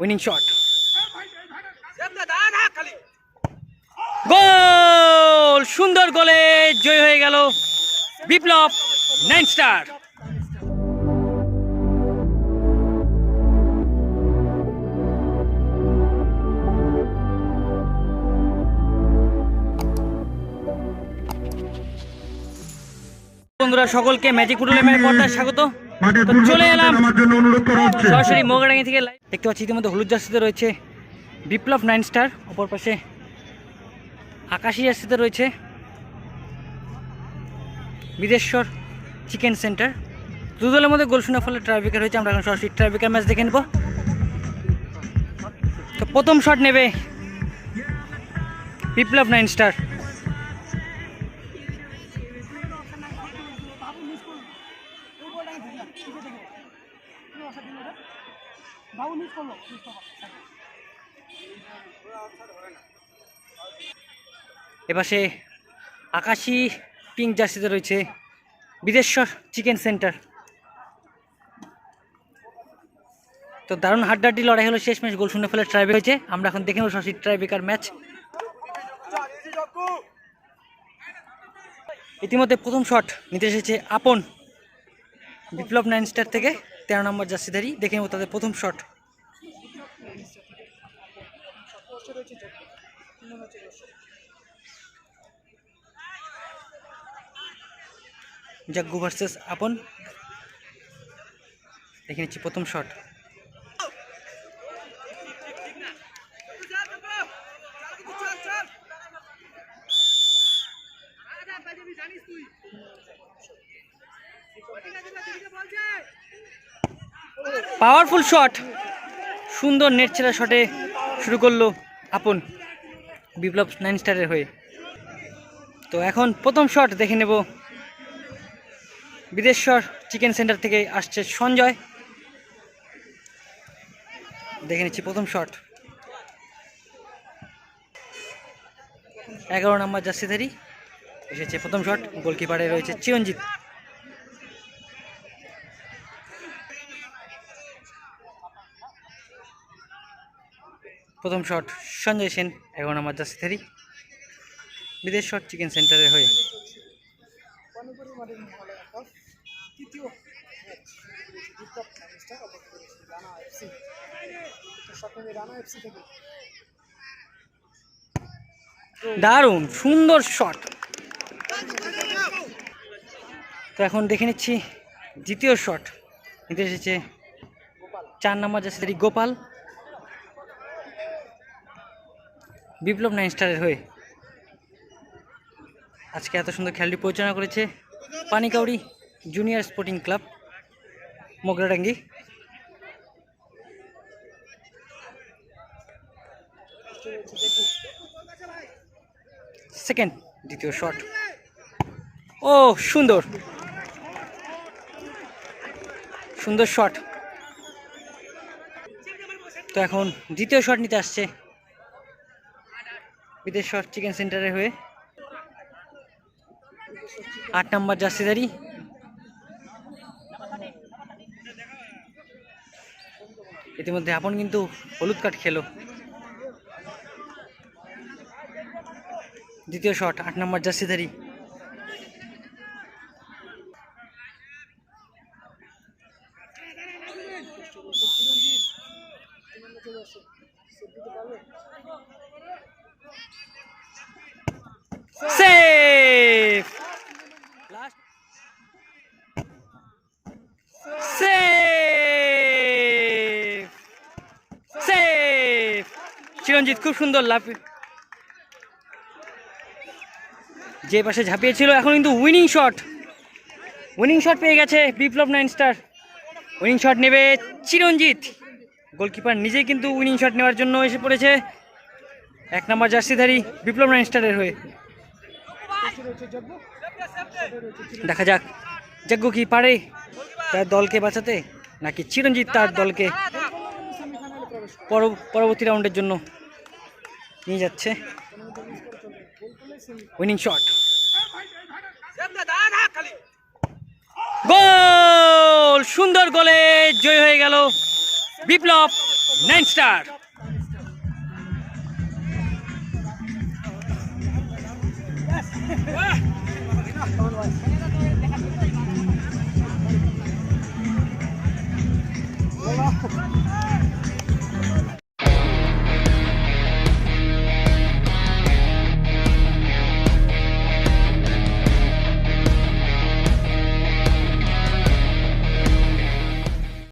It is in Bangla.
Winning shot goal! সুন্দর গোলে জয় হয়ে গেল বিপ্লব নাইন স্টার। বন্ধুরা সকলকে ম্যাজিক ফুটবলের পর্দায় স্বাগত। তো চলে এলাম। আমার জন্য অনুরোধ করা হচ্ছে। সরাসরি মোগরাঙ্গি থেকে live। দেখতে পাচ্ছি ইতিমধ্যে হলুদ জার্সিতে রয়েছে বিপ্লব নাইন স্টার অপর পাশে আকাশি জার্সিতে রয়েছে বিদেশ্বর চিকেন সেন্টার। দু দলের মধ্যে গোল শূন্য ফলে ট্রাইবিকার হয়েছে। আমরা এখন সরাসরি ট্রাইবিকার ম্যাচ দেখে নেব। তো প্রথম শট নেবে বিপ্লব নাইন স্টার। এপাশে আকাশি পিঙ্ক জার্সিতে রয়েছে বিদেশ্বর চিকেন সেন্টার। তো দারুণ হাড্ডাড্ডি লড়াই হলো শেষ ম্যাচ গোল শূন্য ফেলে ট্রাইবে হয়েছে। আমরা এখন দেখে নেব সরাসরি ট্রাইবেকার ম্যাচ ইতিমধ্যে প্রথম শট নিতে এসেছে আপন বিপ্লব নাইন স্টার থেকে। তেরো নম্বর জার্সিধারী, দেখে নেব তাদের প্রথম শট জাগ্গু ভার্সেস আপন। দেখে নিচ্ছি প্রথম শট পাওয়ারফুল শট। সুন্দর নেট ছেড়া শটে শুরু করল আপন বিপ্লব নাইন স্টারের হয়ে। তো এখন প্রথম শট দেখে নেব। বিদেশ্বর চিকেন সেন্টার থেকে আসছে সঞ্জয়। দেখে নিচ্ছি প্রথম শট। এগারো নম্বর জার্সিধারী এসেছে প্রথম শট। গোলকিপারে রয়েছে চিরঞ্জিত। প্রথম শট সঞ্জয় সেন এগারো নম্বর বিদেশ শট, চিকেন সেন্টারের হয়ে। দারুণ, সুন্দর শট। তো এখন দেখে নিচ্ছি দ্বিতীয় শট। নিতে এসেছে চার নম্বর যাচ্ছে গোপাল। বিপ্লব নাইন স্টারের হয়ে। আজকে এত সুন্দর খেলাটি পরিচালনা করেছে Panikauri junior sporting club, Mogradangi. Second দ্বিতীয় শট ও, সুন্দর। সুন্দর শট তো এখন দ্বিতীয় শট নিতে আসছে বিদেশ্বর চিকেন সেন্টারে হয়ে। আট নম্বর জার্সিদারি ইতিমধ্যে আপন কিন্তু হলুদ কাঠ খেলো। দ্বিতীয় শট আট নম্বর জার্সিধারী সেফ সেফ সেফ চিরঞ্জিত খুব সুন্দর লাভ যে পাশে ঝাঁপিয়েছিল, এখন কিন্তু উইনিং শট উইনিং শট পেয়ে গেছে Biplab nine star winning shot নেবে চিরঞ্জিত। গোলকিপার নিজেই কিন্তু উইনিং শট নেওয়ার জন্য এসে পড়েছে। এক নম্বর জার্সিধারী বিপ্লব নাইন স্টারের হয়ে। দেখা যাক। যজ্ঞ কি পারে? তার দলকে বাঁচাতে নাকি চিরঞ্জিত তার দলকে পরবর্তী রাউন্ডের জন্য নিয়ে যাচ্ছে উইনিং শট গোল! সুন্দর গোলে জয় হয়ে গেল বিপ্লব নাইন স্টার। Oh,